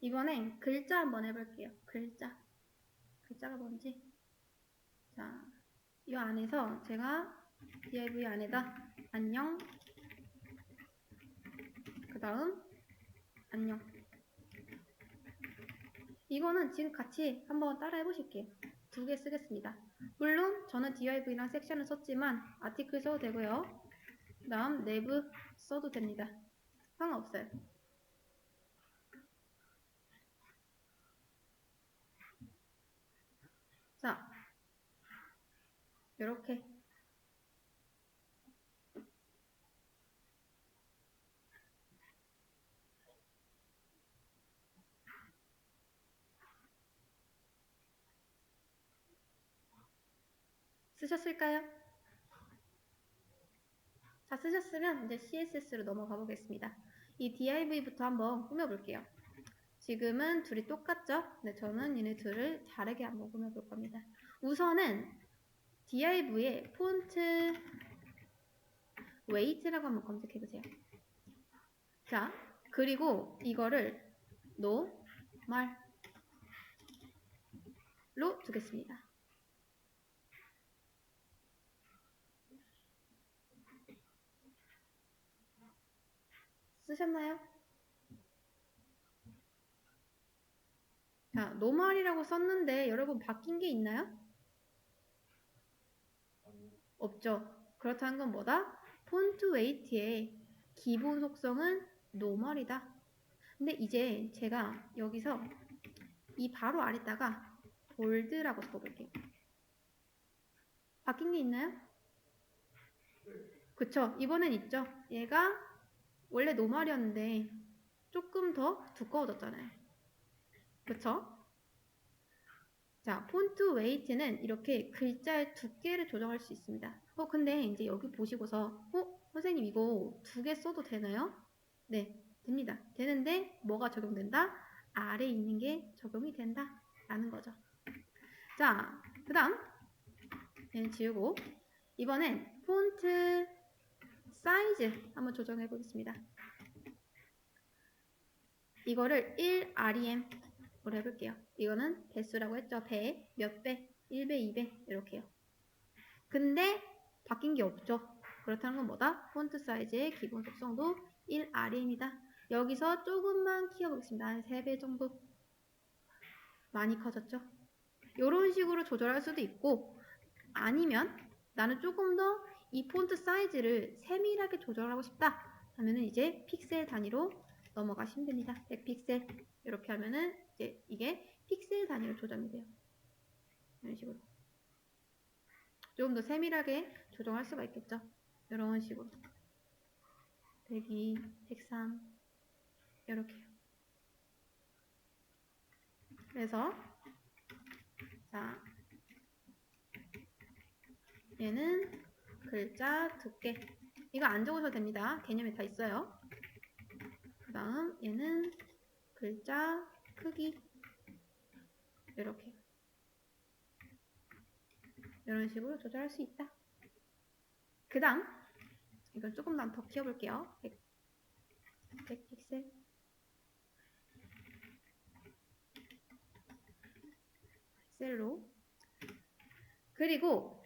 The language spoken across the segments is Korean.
이번엔 글자 한번 해볼게요. 글자. 글자가 뭔지. 자, 이 안에서 제가 div 안에다 안녕. 그 다음 안녕. 이거는 지금 같이 한번 따라 해보실게요. 두 개 쓰겠습니다. 물론 저는 div랑 섹션을 썼지만 아티클 써도 되고요. 그 다음 nev 써도 됩니다. 상관없어요. 자, 이렇게 쓰셨을까요? 자, 쓰셨으면 이제 CSS로 넘어가 보겠습니다. 이 div부터 한번 꾸며볼게요. 지금은 둘이 똑같죠? 네, 저는 얘네 둘을 다르게 한번 꾸며볼 겁니다. 우선은 div의 폰트 weight라고 한번 검색해 보세요. 자, 그리고 이거를 노말로 두겠습니다. 쓰셨나요? 자, 노말이라고 썼는데 여러분 바뀐 게 있나요? 없죠. 그렇다는 건 뭐다? 폰트 웨이트의 기본 속성은 노멀이다. 근데 이제 제가 여기서 이 바로 아래다가 볼드라고 써볼게요. 바뀐 게 있나요? 그쵸. 이번엔 있죠. 얘가 원래 노멀이었는데 조금 더 두꺼워졌잖아요. 그쵸? 자, 폰트 웨이트는 이렇게 글자의 두께를 조정할 수 있습니다. 어, 근데 이제 여기 보시고서, 어, 선생님 이거 두 개 써도 되나요? 네, 됩니다. 되는데 뭐가 적용된다? 아래에 있는 게 적용이 된다. 라는 거죠. 자, 그 다음 얘는 지우고 이번엔 폰트 사이즈 한번 조정해 보겠습니다. 이거를 1rem 으로 해볼게요. 이거는 배수라고 했죠. 배, 몇 배, 1배, 2배 이렇게요. 근데 바뀐 게 없죠. 그렇다는 건 뭐다? 폰트 사이즈의 기본 속성도 1rm이다. 여기서 조금만 키워보겠습니다. 한 3배 정도. 많이 커졌죠? 이런 식으로 조절할 수도 있고 아니면 나는 조금 더 이 폰트 사이즈를 세밀하게 조절하고 싶다 하면은 이제 픽셀 단위로 넘어가시면 됩니다. 100픽셀 이렇게 하면은 이제 이게 픽셀 단위로 조정이 돼요. 이런 식으로. 조금 더 세밀하게 조정할 수가 있겠죠. 이런 식으로. 102, 103 이렇게요. 그래서 자 얘는 글자 두께 이거 안 적으셔도 됩니다. 개념이 다 있어요. 그 다음 얘는 글자 크기 이렇게 이런 식으로 조절할 수 있다. 그 다음 이건 조금만 더 키워볼게요. 100, 100 픽셀 셀로 그리고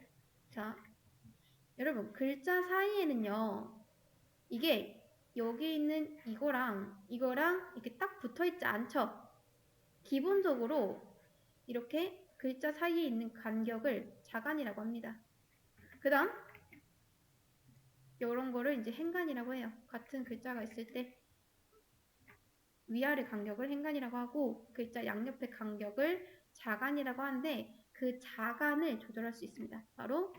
자 여러분 글자 사이에는요 이게 여기 있는 이거랑 이거랑 이렇게 딱 붙어 있지 않죠? 기본적으로 이렇게 글자 사이에 있는 간격을 자간이라고 합니다. 그 다음 이런 거를 이제 행간이라고 해요. 같은 글자가 있을 때 위아래 간격을 행간이라고 하고 글자 양옆의 간격을 자간이라고 하는데 그 자간을 조절할 수 있습니다. 바로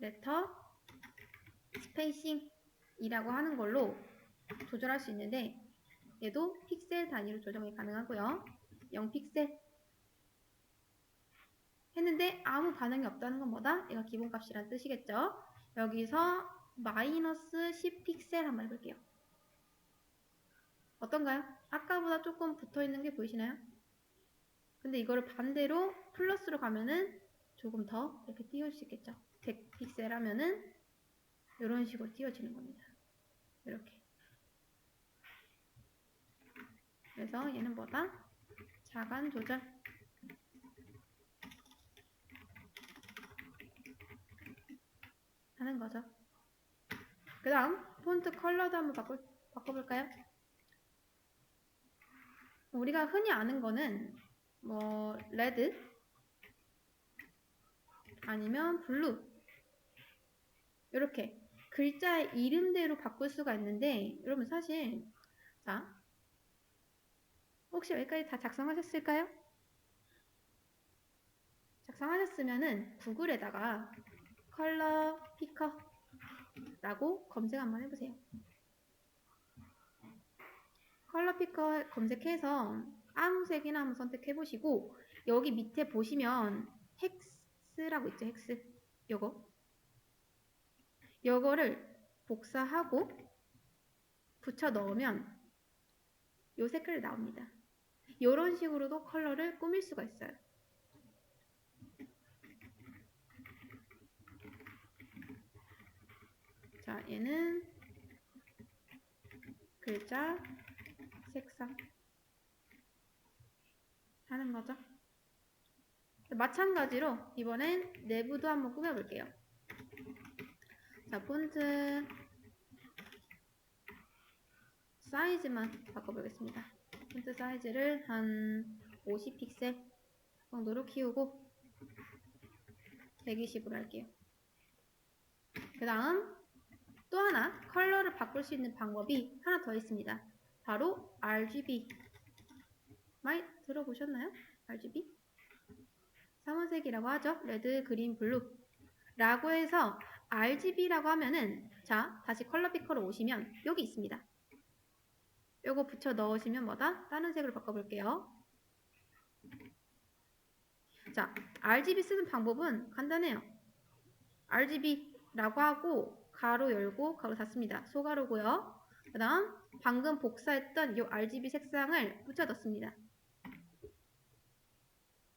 레터 스페이싱이라고 하는 걸로 조절할 수 있는데 얘도 픽셀 단위로 조정이 가능하고요. 0픽셀 했는데 아무 반응이 없다는 건 뭐다? 얘가 기본값이란 뜻이겠죠? 여기서 마이너스 10픽셀 한번 해볼게요. 어떤가요? 아까보다 조금 붙어있는 게 보이시나요? 근데 이거를 반대로 플러스로 가면은 조금 더 이렇게 띄울 수 있겠죠? 100픽셀 하면은 이런 식으로 띄워지는 겁니다. 이렇게. 그래서 얘는 뭐다? 자간 조절. 하는 거죠. 그 다음 폰트 컬러도 한번 바꿔, 바꿔볼까요? 우리가 흔히 아는 거는 뭐 레드 아니면 블루 이렇게 글자의 이름대로 바꿀 수가 있는데 여러분 사실 자 혹시 여기까지 다 작성하셨을까요? 작성하셨으면은 구글에다가 컬러 피커라고 검색 한번 해보세요. 컬러 피커 검색해서 아무 색이나 한번 선택해 보시고 여기 밑에 보시면 헥스라고 있죠 헥스 요거 요거를 복사하고 붙여 넣으면 요 색깔이 나옵니다. 요런 식으로도 컬러를 꾸밀 수가 있어요. 자, 얘는 글자 색상 하는 거죠. 마찬가지로 이번엔 내부도 한번 꾸며볼게요. 자, 폰트 사이즈만 바꿔보겠습니다. 폰트 사이즈를 한 50픽셀 정도로 키우고 120으로 할게요. 그 다음 또 하나 컬러를 바꿀 수 있는 방법이 하나 더 있습니다. 바로 RGB. 많이 들어보셨나요? RGB? 삼원색이라고 하죠. 레드, 그린, 블루. 라고 해서 RGB라고 하면은 자 다시 컬러 피커로 오시면 여기 있습니다. 요거 붙여 넣으시면 뭐다? 다른 색으로 바꿔볼게요. 자, RGB 쓰는 방법은 간단해요. RGB라고 하고 가로 열고 가로 닫습니다. 소가로고요. 그 다음 방금 복사했던 이 RGB 색상을 붙여 넣습니다.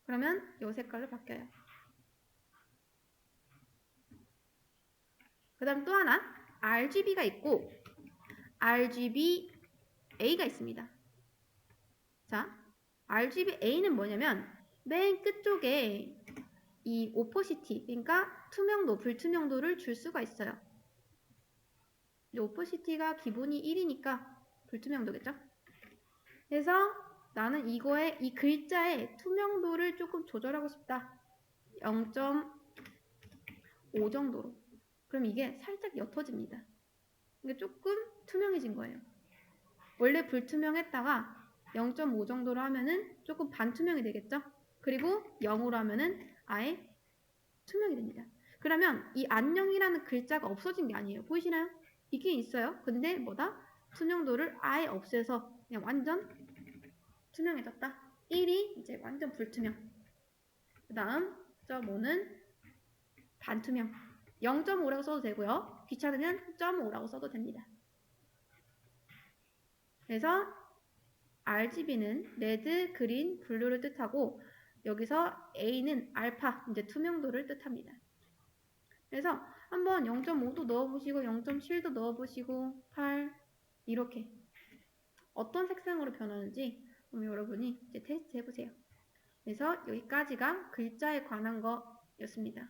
그러면 이 색깔로 바뀌어요. 그 다음 또 하나 RGB가 있고 RGBA가 있습니다. 자, RGBA는 뭐냐면 맨 끝쪽에 이 오퍼시티, 그러니까 투명도, 불투명도를 줄 수가 있어요. 이 오퍼시티가 기본이 1이니까 불투명도겠죠? 그래서 나는 이거에 이 글자의 투명도를 조금 조절하고 싶다. 0.5 정도로. 그럼 이게 살짝 옅어집니다. 이게 조금 투명해진 거예요. 원래 불투명했다가 0.5 정도로 하면은 조금 반투명이 되겠죠? 그리고 0으로 하면은 아예 투명이 됩니다. 그러면 이 안녕이라는 글자가 없어진 게 아니에요. 보이시나요? 이게 있어요. 근데 뭐다? 투명도를 아예 없애서 그냥 완전 투명해졌다. 1이 이제 완전 불투명. 그 다음 0.5는 반투명. 0.5라고 써도 되고요. 귀찮으면 0.5라고 써도 됩니다. 그래서 RGB는 레드, 그린, 블루를 뜻하고 여기서 A는 알파, 이제 투명도를 뜻합니다. 그래서 한번 0.5도 넣어보시고 0.7도 넣어보시고 8 이렇게 어떤 색상으로 변하는지 그럼 여러분이 이제 테스트 해보세요. 그래서 여기까지가 글자에 관한 거였습니다.